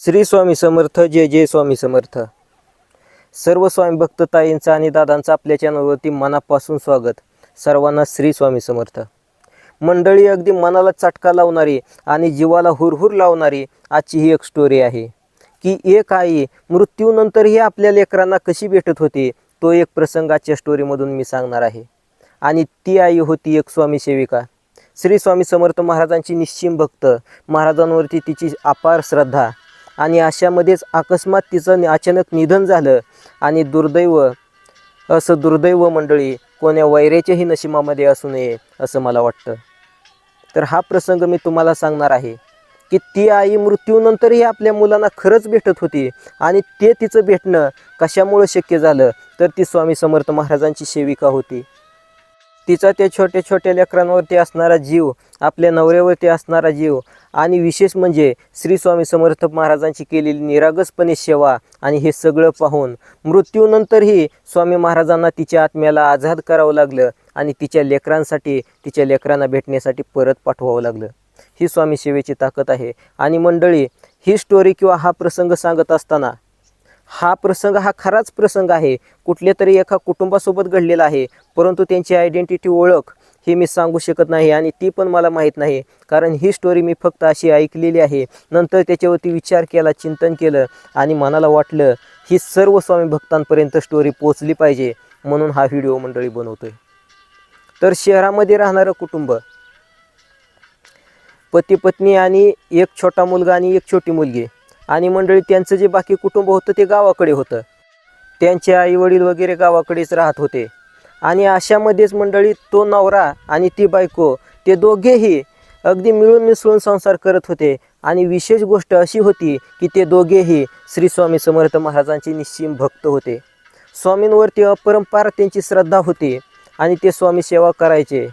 श्री स्वामी समर्थ जय जय स्वामी समर्थ. सर्व स्वामी भक्त ताईंचं आणि दादांचं आपल्या चॅनलवरती मनापासून स्वागत. सर्वांना श्री स्वामी समर्थ. मंडळी अगदी मनाला चटका लावणारी आणि जीवाला हुरहुर लावणारी आजची ही एक स्टोरी आहे. की एक आई मृत्यूनंतरही आपल्या लेकरांना कशी भेटत होती तो एक प्रसंग आजच्या स्टोरीमधून मी सांगणार आहे. आणि ती आई होती एक स्वामी सेविका. श्री स्वामी समर्थ महाराजांची निश्चिम भक्त. महाराजांवरती तिची अपार श्रद्धा. आणि अशामध्येच अकस्मात तिचं अचानक निधन झालं आणि दुर्दैव असं दुर्दैव मंडळी कोण्या वैऱ्याच्याही नशिबामध्ये असू नये असं मला वाटतं. तर हा प्रसंग मी तुम्हाला सांगणार आहे की ती आई मृत्यूनंतरही आपल्या मुलांना खरंच भेटत होती आणि ते तिचं भेटणं कशामुळं शक्य झालं तर ती स्वामी समर्थ महाराजांची सेविका होती. तिचा ते छोट्या छोट्या लेकरांवरती असणारा जीव आपल्या नवऱ्यावरती असणारा जीव आणि विशेष म्हणजे श्री स्वामी समर्थ महाराजांची केलेली निरागसपणे सेवा आणि हे सगळं पाहून मृत्यूनंतरही स्वामी महाराजांना तिच्या आत्म्याला आझाद करावं लागलं आणि तिच्या लेकरांसाठी तिच्या लेकरांना भेटण्यासाठी परत पाठवावं लागलं. ही स्वामी सेवेची ताकद आहे. आणि मंडळी ही स्टोरी किंवा हा प्रसंग सांगत असताना हा प्रसंग हा खराच प्रसंग आहे. कुठल्या तरी एका कुटुंबासोबत घडलेला आहे. परंतु त्यांची आयडेंटिटी ओळख ही मी सांगू शकत नाही आणि ती पण मला माहीत नाही. कारण ही स्टोरी मी फक्त अशी ऐकलेली आहे. नंतर त्याच्यावरती विचार केला चिंतन केलं आणि मनाला वाटलं ही सर्व स्वामी भक्तांपर्यंत स्टोरी पोचली पाहिजे म्हणून हा व्हिडिओ मंडळी बनवतोय. तर शहरामध्ये राहणारं कुटुंब. पती पत्नी आणि एक छोटा मुलगा आणि एक छोटी मुलगी. आणि मंडळी त्यांचं जे बाकी कुटुंब होतं ते गावाकडे होतं. त्यांचे आई वडील वगैरे गावाकडेच राहत होते. आणि अशामध्येच मंडळी तो नवरा आणि ती बायको ते दोघेही अगदी मिळून मिसळून संसार करत होते. आणि विशेष गोष्ट अशी होती की ते दोघेही श्री स्वामी समर्थ महाराजांचे निश्चिम भक्त होते. स्वामींवरती अपरंपार त्यांची श्रद्धा होती आणि ते स्वामी सेवा करायचे.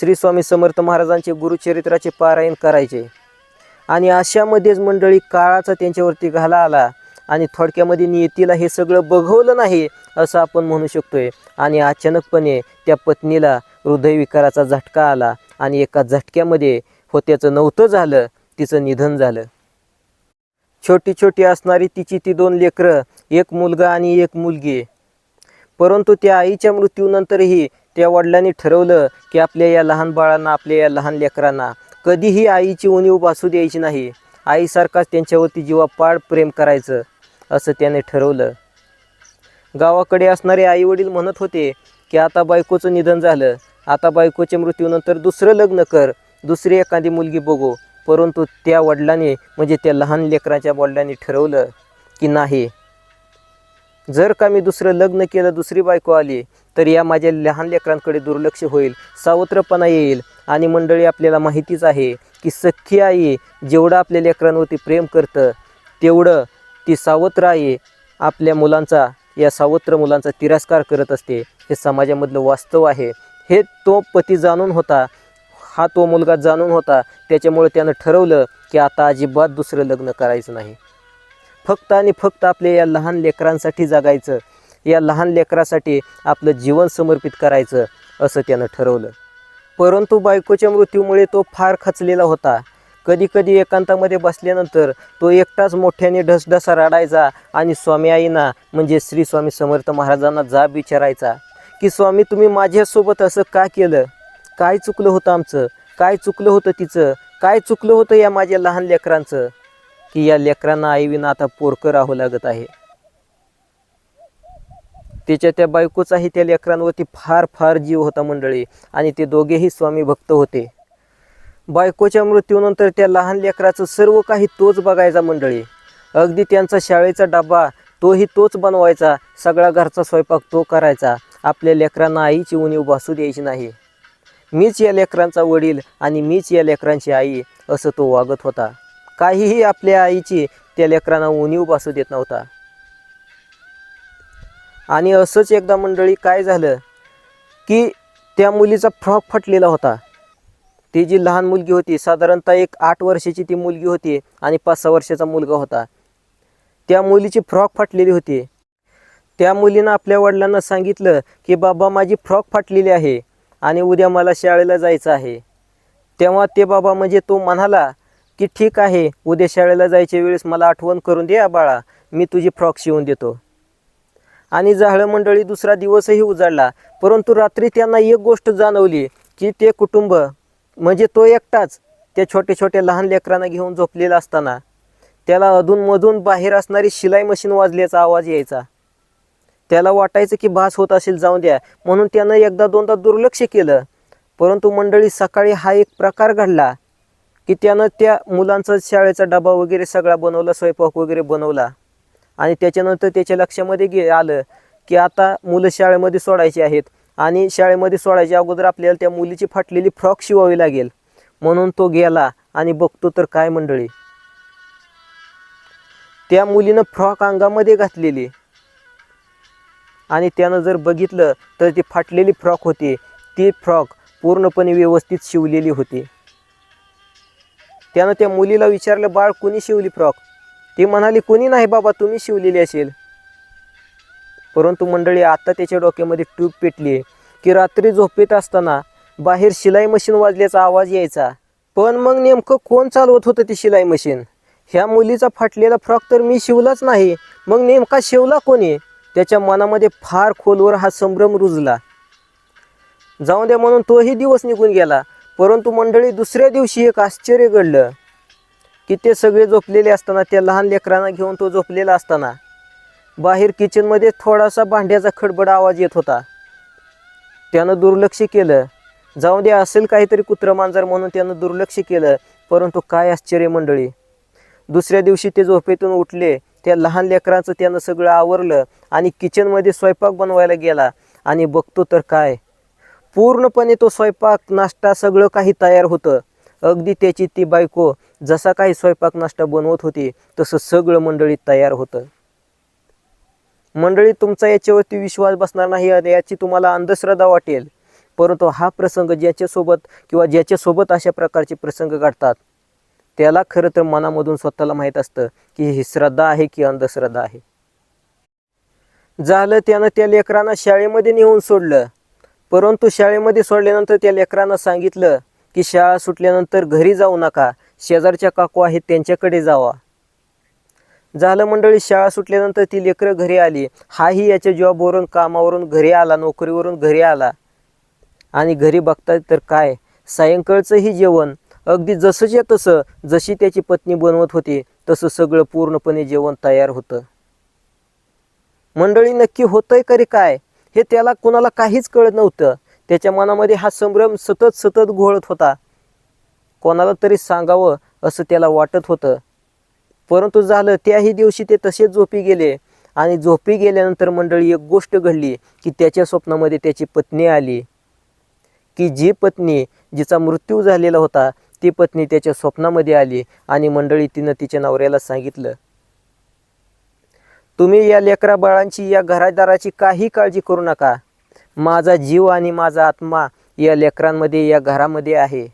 श्री स्वामी समर्थ महाराजांचे गुरुचरित्राचे पारायण करायचे. आणि अशामध्येच मंडळी काळाचा त्यांच्यावरती घाला आला आणि थोडक्यामध्ये नियतीला हे सगळं बघवलं नाही असं आपण म्हणू शकतोय. आणि अचानकपणे त्या पत्नीला हृदयविकाराचा झटका आला आणि एका झटक्यामध्ये होत्याचं नव्हतं झालं तिचं निधन झालं. छोटी छोटी असणारी तिची ती दोन लेकरं एक मुलगा आणि एक मुलगी. परंतु त्या आईच्या मृत्यूनंतरही त्या वडिलांनी ठरवलं की आपल्या या लहान बाळांना आपल्या या लहान लेकरांना कधीही आईची उणीव भासू द्यायची नाही. आईसारखाच त्यांच्यावरती जीवापाड प्रेम करायचं असं त्याने ठरवलं. गावाकडे असणारे आई वडील म्हणत होते की आता बायकोचं निधन झालं. आता बायकोच्या मृत्यूनंतर दुसरं लग्न कर. दुसरी एखादी मुलगी बघू. परंतु त्या वडिलांनी म्हणजे त्या लहान लेकराच्या वडिलांनी ठरवलं की नाही जर का मी दुसरं लग्न केलं दुसरी बायको आली तर या माझ्या लहान लेकरांकडे दुर्लक्ष होईल सावत्रपणा येईल आणि मंडळी आपल्याला माहितीच आहे की सख्खी आई जेवढं आपल्या लेकरांवरती प्रेम करतं तेवढं ती सावत्र आई आपल्या मुलांचा या सावत्र मुलांचा तिरस्कार करत असते. हे समाजामधलं वास्तव आहे. हे तो पती जाणून होता हा तो मुलगा जाणून होता त्याच्यामुळे त्यानं ठरवलं की आता अजिबात दुसरं लग्न करायचं नाही. फक्त आणि फक्त आपल्या या लहान लेकरांसाठी जगायचं या लहान लेकरासाठी आपलं जीवन समर्पित करायचं असं त्यानं ठरवलं. परंतु बायकोच्या मृत्यूमुळे तो फार खचलेला होता. कधीकधी एकांतामध्ये बसल्यानंतर तो एकटाच मोठ्याने ढसढसा रडायचा आणि स्वामी आईना म्हणजे श्री स्वामी समर्थ महाराजांना जाब विचारायचा की स्वामी तुम्ही माझ्यासोबत असं का केलं? काय चुकलं होतं आमचं? काय चुकलं होतं तिचं? काय चुकलं होतं या माझ्या लहान लेकरांचं? की या लेकरांना आईविना आता पोरकं राहावं लागत आहे. त्याच्या त्या बायकोचाही त्या लेकरांवरती फार फार जीव होता मंडळी. आणि ते दोघेही स्वामी भक्त होते. बायकोच्या मृत्यूनंतर त्या लहान लेकराचं सर्व काही तोच बघायचा मंडळी. अगदी त्यांचा शाळेचा डबा तोही तोच बनवायचा. सगळा घरचा स्वयंपाक तो करायचा. आपल्या लेकरांना आईची उणीव भासू द्यायची नाही. मीच या लेकरांचा वडील आणि मीच या लेकरांची आई असं तो वागत होता. काहीही आपल्या आईची त्या लेकरांना उणीव बसू देत नव्हता. आणि असंच एकदा मंडळी काय झालं की त्या मुलीचा फ्रॉक फटलेला होता. ती जी लहान मुलगी होती साधारणतः एक आठ वर्षाची ती मुलगी होती आणि पाच सहा वर्षाचा मुलगा होता. त्या मुलीची फ्रॉक फाटलेली होती. त्या मुलीनं आपल्या वडिलांना सांगितलं की बाबा माझी फ्रॉक फाटलेली आहे आणि उद्या मला शाळेला जायचं आहे. तेव्हा ते बाबा म्हणजे तो म्हणाला की ठीक आहे उद्या शाळेला जायच्या वेळेस मला आठवण करून दे बाळा मी तुझी फ्रॉक शिवून देतो. आणि जाहळं मंडळी दुसरा दिवसही उजाडला परंतु रात्री त्यांना एक गोष्ट जाणवली की ते कुटुंब म्हणजे तो एकटाच त्या छोट्या छोट्या लहान लेकरांना घेऊन झोपलेला असताना त्याला अधूनमधून बाहेर असणारी शिलाई मशीन वाजल्याचा आवाज यायचा. त्याला वाटायचं की भास होत असेल जाऊन द्या म्हणून त्यानं एकदा दोनदा दुर्लक्ष केलं. परंतु मंडळी सकाळी हा एक प्रकार घडला की त्यानं त्या मुलांचा शाळेचा डबा वगैरे सगळा बनवला स्वयंपाक वगैरे बनवला. आणि त्याच्यानंतर त्याच्या लक्षामध्ये गे आलं की आता मुलं शाळेमध्ये सोडायची आहेत. आणि शाळेमध्ये सोडायच्या अगोदर आपल्याला त्या मुलीची फाटलेली फ्रॉक शिवावी लागेल. म्हणून तो गेला आणि बघतो तर काय मंडळी. त्या मुलीनं फ्रॉक अंगामध्ये घातलेली. आणि त्यानं जर बघितलं तर ती फाटलेली फ्रॉक होती. ती फ्रॉक पूर्णपणे व्यवस्थित शिवलेली होती. त्यानं त्या मुलीला विचारलं बाळ कोणी शिवली फ्रॉक? ती म्हणाली कोणी नाही बाबा तुम्ही शिवलेली असेल. परंतु मंडळी आता त्याच्या डोक्यामध्ये ट्यूब पेटली की रात्री झोपेत असताना बाहेर शिलाई मशीन वाजल्याचा आवाज यायचा. पण मग नेमकं कोण चालवत होतं ती शिलाई मशीन? ह्या मुलीचा फाटलेला फ्रॉक तर मी शिवलाच नाही. मग नेमका शिवला कोणी? त्याच्या मनामध्ये फार खोलवर हा संभ्रम रुजला. जाऊन द्या म्हणून तोही दिवस निघून गेला. परंतु मंडळी दुसऱ्या दिवशी एक आश्चर्य घडलं की ते सगळे झोपलेले असताना त्या लहान लेकरांना घेऊन तो झोपलेला असताना बाहेर किचनमध्ये थोडासा भांड्याचा खडबड आवाज येत होता. त्यानं दुर्लक्ष केलं. जाऊ दे असेल काहीतरी कुत्रं मांजर म्हणून त्यानं दुर्लक्ष केलं. परंतु काय आश्चर्य मंडळी? दुसऱ्या दिवशी ते झोपेतून उठले. त्या लहान लेकरांचं त्यानं सगळं आवरलं आणि किचनमध्ये स्वयंपाक बनवायला गेला. आणि बघतो तर काय? पूर्णपणे तो स्वयंपाक नाश्ता सगळं काही तयार होतं. अगदी त्याची ती बायको जसा काही स्वयंपाक नाश्ता बनवत होती तसं सगळं मंडळी तयार होतं. मंडळी तुमचा याच्यावरती विश्वास बसणार नाही आणि याची तुम्हाला अंधश्रद्धा वाटेल. परंतु हा प्रसंग ज्याच्यासोबत किंवा ज्याच्यासोबत अशा प्रकारचे प्रसंग घडतात त्याला खरं तर मनामधून स्वतःला माहीत असतं की ही श्रद्धा आहे की अंधश्रद्धा आहे. झालं त्यानं त्या लेकरांना शाळेमध्ये नेऊन सोडलं. परंतु शाळेमध्ये सोडल्यानंतर त्या लेकरांना सांगितलं की शाळा सुटल्यानंतर घरी जाऊ नका शेजारच्या काकू आहेत त्यांच्याकडे जावा. झालं मंडळी शाळा सुटल्यानंतर ती लेकरं घरी आली. हाही याच्या जॉबवरून कामावरून घरी आला नोकरीवरून घरी आला. आणि घरी बघता तर काय? सायंकाळचंही जेवण. अगदी जसंच्या तसं जशी त्याची पत्नी बनवत होती तसं सगळं पूर्णपणे जेवण तयार होतं. मंडळी नक्की होतंय करी काय? हे त्याला कोणाला काहीच कळत नव्हतं. त्याच्या मनामध्ये हा संभ्रम सतत सतत घोळत होता. कोणाला तरी सांगावं असं त्याला वाटत होतं. परंतु झालं त्याही दिवशी ते तसेच झोपी गेले. आणि झोपी गेल्यानंतर मंडळी एक गोष्ट घडली की त्याच्या स्वप्नामध्ये त्याची पत्नी आली. की जी पत्नी जिचा मृत्यू झालेला होता ती पत्नी त्याच्या स्वप्नामध्ये आली आणि मंडळी तिनं तिच्या नवऱ्याला सांगितलं तुम्ही या लेकरा बाळांची या घरादाराची काही काळजी करू नका. माझा जीव आणि माझा आत्मा या लेकरांमध्ये या घरामध्ये आहे.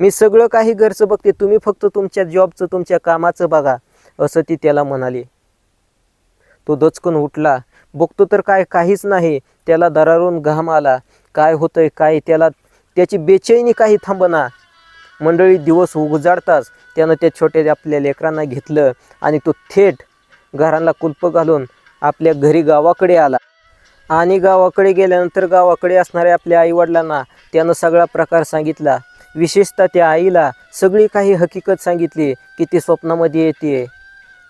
मी सगळं काही घरचं बघते. तुम्ही फक्त तुमच्या जॉबचं तुमच्या कामाचं बघा असं ती त्याला म्हणाली. तो दचकून उठला. बघतो तर काय काहीच नाही. त्याला दरारून घाम आला. काय होतंय काय त्याला त्याची बेचैनी काही थांबना. मंडळी दिवस उजाडताच त्यानं त्या छोट्या आपल्या लेकरांना घेतलं आणि तो थेट घरांना कुलप घालून आपल्या घरी गावाकडे आला. आणि गावाकडे गेल्यानंतर गावाकडे असणाऱ्या आपल्या आईवडिलांना त्यानं सगळा प्रकार सांगितला. विशेषतः त्या आईला सगळी काही हकीकत सांगितली की ती स्वप्नामध्ये येते.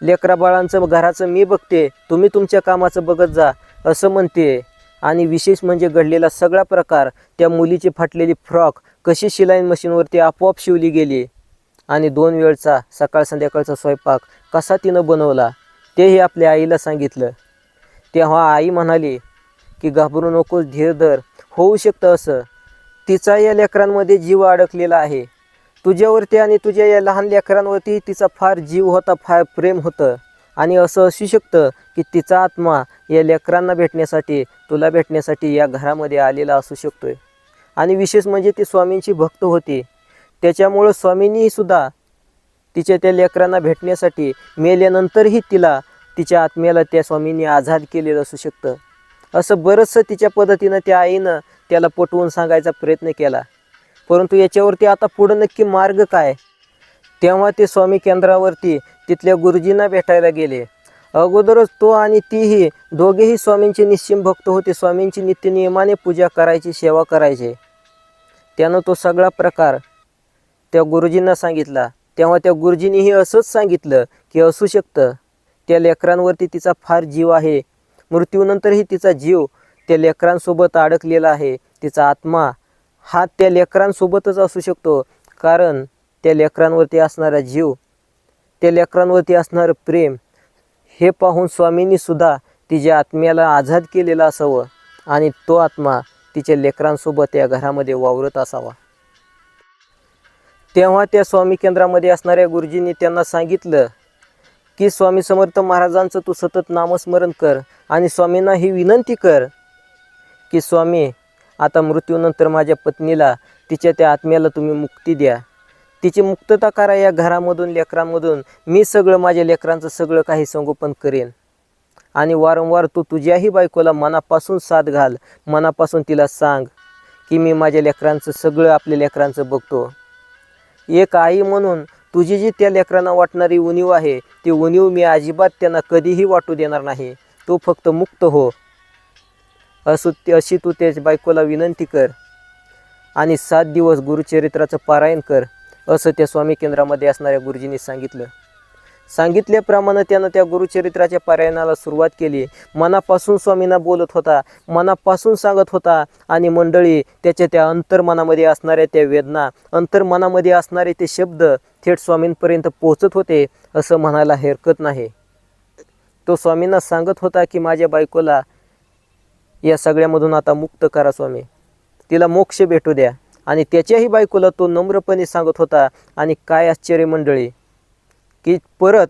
लेकरा बाळांचं घराचं मी बघते तुम्ही तुमच्या कामाचं बघत जा असं म्हणते. आणि विशेष म्हणजे घडलेला सगळा प्रकार त्या मुलीची फाटलेली फ्रॉक कशी शिलाई मशीनवरती आपोआप शिवली गेली. आणि दोन वेळचा सकाळ संध्याकाळचा स्वयंपाक कसा तिनं बनवला. तेही आपल्या आईला सांगितलं. तेव्हा आई म्हणाली की घाबरू नकोस धीर धर होऊ शकतं असं. तिचा या लेकरांमध्ये जीव अडकलेला आहे. तुझ्यावरती आणि तुझ्या या लहान लेकरांवरती तिचा फार जीव होता फार प्रेम होतं. आणि असं असू शकतं की तिचा आत्मा या लेकरांना भेटण्यासाठी तुला भेटण्यासाठी या घरामध्ये आलेला असू शकतोय. आणि विशेष म्हणजे ती स्वामींची भक्त होती. त्याच्यामुळं स्वामींनीही सुद्धा तिच्या त्या लेकरांना भेटण्यासाठी मेल्यानंतरही तिला तिच्या आत्म्याला त्या स्वामींनी आझाद केलेलं असू शकतं. असं बरंचसं तिच्या पद्धतीनं त्या आईनं त्याला पटवून सांगायचा प्रयत्न केला. परंतु याच्यावरती आता पुढं नक्की मार्ग काय? तेव्हा ते स्वामी केंद्रावरती तिथल्या गुरुजींना भेटायला गेले. अगोदरच तो आणि तीही दोघेही स्वामींचे निश्चिम भक्त होते. स्वामींची नित्यनियमाने पूजा करायची सेवा करायचे. त्यानं तो सगळा प्रकार त्या गुरुजींना सांगितला. तेव्हा त्या गुरुजींनीही असंच सांगितलं की असू शकतं. त्या लेकरांवरती तिचा फार जीव आहे. मृत्यूनंतरही तिचा जीव त्या लेकरांसोबत अडकलेला आहे. तिचा आत्मा हा त्या लेकरांसोबतच असू शकतो. कारण त्या लेकरांवरती असणारा जीव त्या लेकरांवरती असणारं प्रेम हे पाहून स्वामींनीसुद्धा तिच्या आत्म्याला आझाद केलेला असावं आणि तो आत्मा तिच्या लेकरांसोबत या घरामध्ये वावरत असावा. तेव्हा त्या स्वामी केंद्रामध्ये असणाऱ्या गुरुजींनी त्यांना सांगितलं की स्वामी समर्थ महाराजांचं तू सतत नामस्मरण कर आणि स्वामींना ही विनंती कर की स्वामी आता मृत्यूनंतर माझ्या पत्नीला तिच्या त्या आत्म्याला तुम्ही मुक्ती द्या. तिची मुक्तता करा या घरामधून लेकरांमधून. मी सगळं माझ्या लेकरांचं सगळं काही संगोपन करेन. आणि वारंवार तू तुझ्याही बायकोला मनापासून साथ घाल. मनापासून तिला सांग की मी माझ्या लेकरांचं सगळं आपल्या लेकरांचं बघतो. एक आई म्हणून तुझी जी त्या लेकरांना वाटणारी उणीव आहे ती उणीव मी अजिबात त्यांना कधीही वाटू देणार नाही. तू फक्त मुक्त हो. असू अशी तू त्या बायकोला विनंती कर आणि सात दिवस गुरुचरित्राचं पारायण कर असं त्या स्वामी केंद्रामध्ये असणाऱ्या गुरुजींनी सांगितलं. सांगितल्याप्रमाणे त्यानं त्या गुरुचरित्राच्या पारायणाला सुरुवात केली. मनापासून स्वामींना बोलत होता मनापासून सांगत होता आणि मंडळी त्याच्या त्या अंतर्मनामध्ये असणाऱ्या त्या वेदना अंतर्मनामध्ये असणारे ते शब्द थेट स्वामींपर्यंत पोहोचत होते असं म्हणायला हरकत नाही. तो स्वामींना सांगत होता की माझ्या बायकोला या सगळ्यामधून आता मुक्त करा स्वामी. तिला मोक्ष भेटू द्या. आणि त्याच्याही बायकोला तो नम्रपणे सांगत होता आणि काय आश्चर्य मंडळी की परत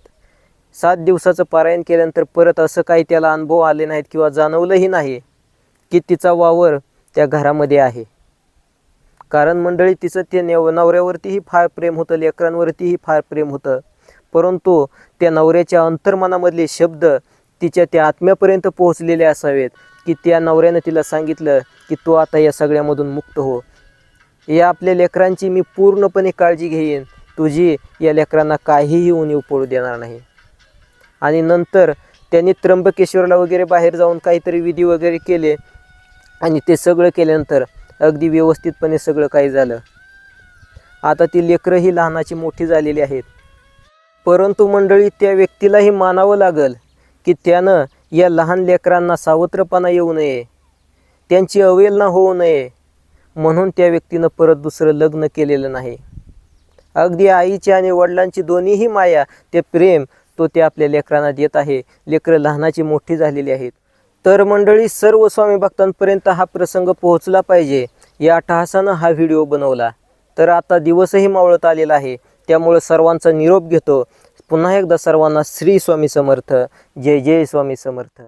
सात दिवसाचं पारायण केल्यानंतर परत असं काही त्याला अनुभव आले नाहीत किंवा जाणवलंही नाही की तिचा वावर त्या घरामध्ये आहे. कारण मंडळी तिचं ते नव नवऱ्यावरतीही फार प्रेम होतं लेकरांवरतीही फार प्रेम होतं. परंतु त्या नवऱ्याच्या अंतर्मनामधले शब्द तिच्या त्या आत्म्यापर्यंत पोहोचलेले असावेत की त्या नवऱ्यानं तिला सांगितलं की तू आता या सगळ्यामधून मुक्त हो. या आपल्या लेकरांची मी पूर्णपणे काळजी घेईन. तुझी या लेकरांना काहीही उणीव पडू देणार नाही. आणि नंतर त्यांनी त्र्यंबकेश्वरला वगैरे बाहेर जाऊन काहीतरी विधी वगैरे केले आणि ते सगळं केल्यानंतर अगदी व्यवस्थितपणे सगळं काही झालं. आता ती लेकरं ही लहानाची मोठी झालेली आहेत. परंतु मंडळी त्या व्यक्तीलाही मानावं लागल की त्यानं या लहान लेकरांना सावत्रपणा येऊ नये त्यांची अवेलना होऊ नये म्हणून त्या व्यक्तीनं परत दुसरं लग्न केलेलं नाही. अगदी आईची आणि वडिलांची दोन्हीही माया ते प्रेम तो ते आपल्या लेकरांना देत आहे. लेकरं लहानाची मोठी झालेली आहेत. तर मंडळी सर्व स्वामी भक्तांपर्यंत हा प्रसंग पोहोचला पाहिजे. या अट्टहासानं हा व्हिडिओ बनवला. तर आता दिवसही मावळत आलेला आहे. त्यामुळं सर्वांचा निरोप घेतो. पुन्हा एकदा सर्वांना श्री स्वामी समर्थ. जय जय स्वामी समर्थ.